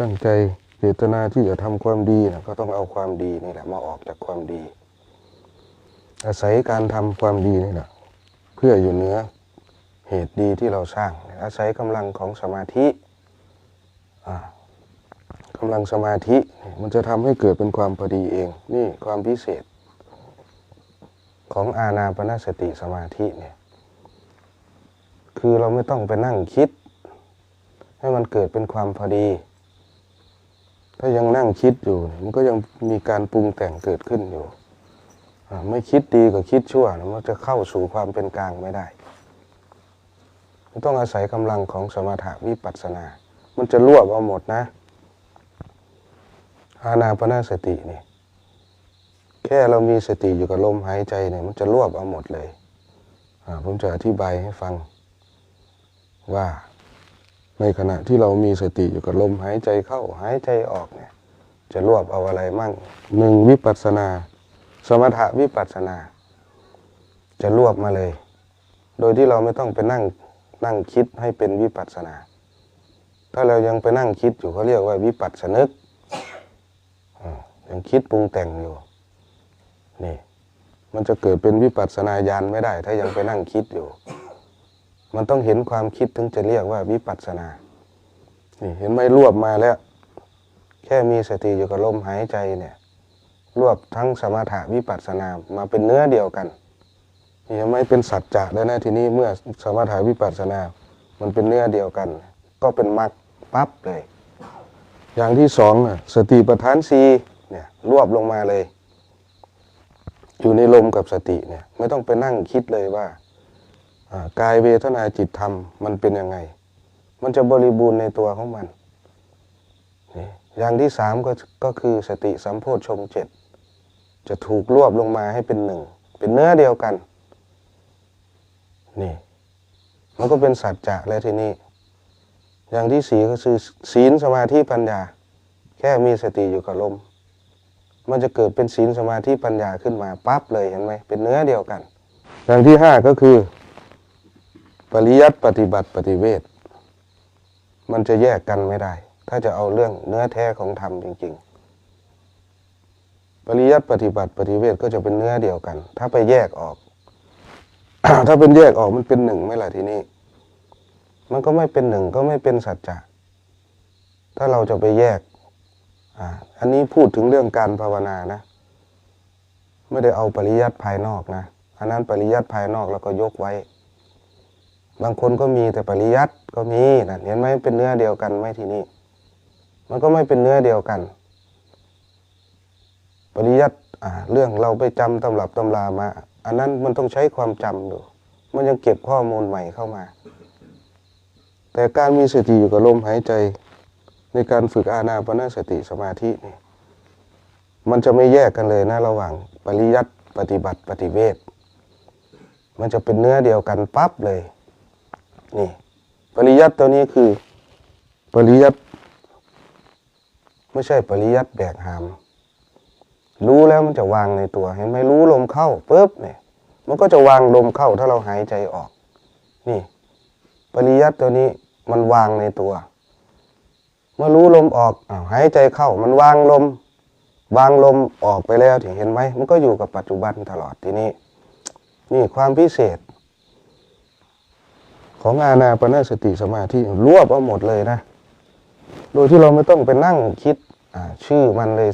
ตั้งใจเจตนาที่จะทำความดีนะก็ต้องเอาความดีนี่แหละมาออกจากความดี อาศัยการทำความดีนี่แหละเพื่ออยู่เหนือเหตุดีที่เราสร้าง อาศัยกำลังของสมาธิอ่ากำลังสมาธิมันจะทำให้เกิดเป็นความพอดีเอง นี่ความพิเศษ ของอาณาปณสติสมาธิเนี่ยคือเราไม่ต้องไปนั่งคิด ให้มันเกิดเป็นความพอดี ถ้ายังนั่งคิดอยู่ มันก็ยังมีการปรุงแต่งเกิดขึ้นอยู่ ไม่คิดดีกับคิดชั่วมันจะเข้าสู่ความเป็นกลางไม่ได้ต้องอาศัยกำลังของสมถะวิปัสสนา มันจะรวบเอาหมดนะ อานาปนาสตินี่ แค่เรามีสติอยู่กับลมหายใจเนี่ยมันจะรวบเอาหมดเลย ผมจะอธิบายให้ฟังว่า ในขณะที่เรามีสติอยู่กับลมหายใจเข้าหายใจออกเนี่ยจะรวบเอาอะไรมั่งหนึ่งวิปัสนา สมถะวิปัสนา จะรวบมาเลย โดยที่เราไม่ต้องไปนั่งนั่งคิดให้เป็นวิปัสนา ถ้าเรายังไปนั่งคิดอยู่เขาเรียกว่าวิปัสสนึกยังคิดปรุงแต่งอยู่นี่มันจะเกิดเป็นวิปัสสนาญาณไม่ได้ ถ้ายังไปนั่งคิดอยู่ มันต้องเห็นความคิดถึงจะเรียกว่าวิปัสสนานี่เห็นไหมรวบมาแล้ว แค่มีสติอยู่กับลมหายใจเนี่ย รวบทั้งสมถะวิปัสสนามาเป็นเนื้อเดียวกันนี่เห็นไหมเป็นสัจจะแล้วนะทีนี้เมื่อสมถะวิปัสสนา มันเป็นเนื้อเดียวกัน ก็เป็นมรรคปั๊บเลย อย่างที่สองอะสติปัฏฐานสีเนี่ยรวบลงมาเลย อยู่ในลมกับสติเนี่ย ไม่ต้องไปนั่งคิดเลยว่า กายเวทนาจิตธรรมมันเป็นยังไง มันจะบริบูรณ์ในตัวของมัน อย่างที่สามก็ก็คือสติสัมโพชฌงเจ็ดจะถูกรวบลงมาให้เป็นหนึ่ง เป็นเนื้อเดียวกัน นี่ มันก็เป็นสัจจะแล้วทีนี้ อย่างที่สี่ก็คือศีลสมาธิปัญญา แค่มีสติอยู่กับลม มันจะเกิดเป็นศีลสมาธิปัญญาขึ้นมาปั๊บเลยเห็นไหมเป็นเนื้อเดียวกัน อย่างที่ห้าก็คือ ปริยัติปฏิบัติปฏิเวทมันจะแยกกันไม่ได้ ถ้าจะเอาเรื่องเนื้อแท้ของธรรมจริง ๆ ปริยัติปฏิบัติปฏิเวทก็จะเป็นเนื้อเดียวกัน ถ้าไปแยกออก ถ้าเป็นแยกออกมันเป็นหนึ่งไหมล่ะทีนี้ มันก็ไม่เป็นหนึ่งก็ไม่เป็นสัจจะถ้าเราจะไปแยกอ่าอันนี้พูดถึงเรื่องการภาวนานะ ไม่ได้เอาปริยัติภายนอกนะอันนั้นปริยัติภายนอกแล้วก็ยกไว้ บางคนก็มีแต่ปริยัติก็มีนะเห็นไหมเป็นเนื้อเดียวกันไหมทีนี้ มันก็ไม่เป็นเนื้อเดียวกัน ปริยัติอ่าเรื่องเราไปจำตำรับตำรามา อันนั้นมันต้องใช้ความจำอยู่มันยังเก็บข้อมูลใหม่เข้ามา แต่การมีสติอยู่กับลมหายใจ ในการฝึกอาณาปณสติสมาธินี่มันจะไม่แยกกันเลยนะระหว่าง ปริยัติปฏิบัติปฏิเวทมันจะเป็นเนื้อเดียวกันปั๊บเลย นี่ปริยัติตัวนี้คือ ปริยัติไม่ใช่ปริยัติแบกหาม รู้แล้วมันจะวางในตัว เห็นไหมรู้ลมเข้าปุ๊บเนี่ย มันก็จะวางลมเข้าถ้าเราหายใจออก นี่ ปริยัติตัวนี้มันวางในตัว เมื่อรู้ลมออกอาหายใจเข้า มันวางลม วางลมออกไปแล้วถึงเห็นไหมมันก็อยู่กับปัจจุบันตลอดทีนี้ นี่ความพิเศษ ของอาณาปณสติสมาธิรวบเอาหมดเลยนะ โดยที่เราไม่ต้องไปนั่งคิดชื่อมันเลย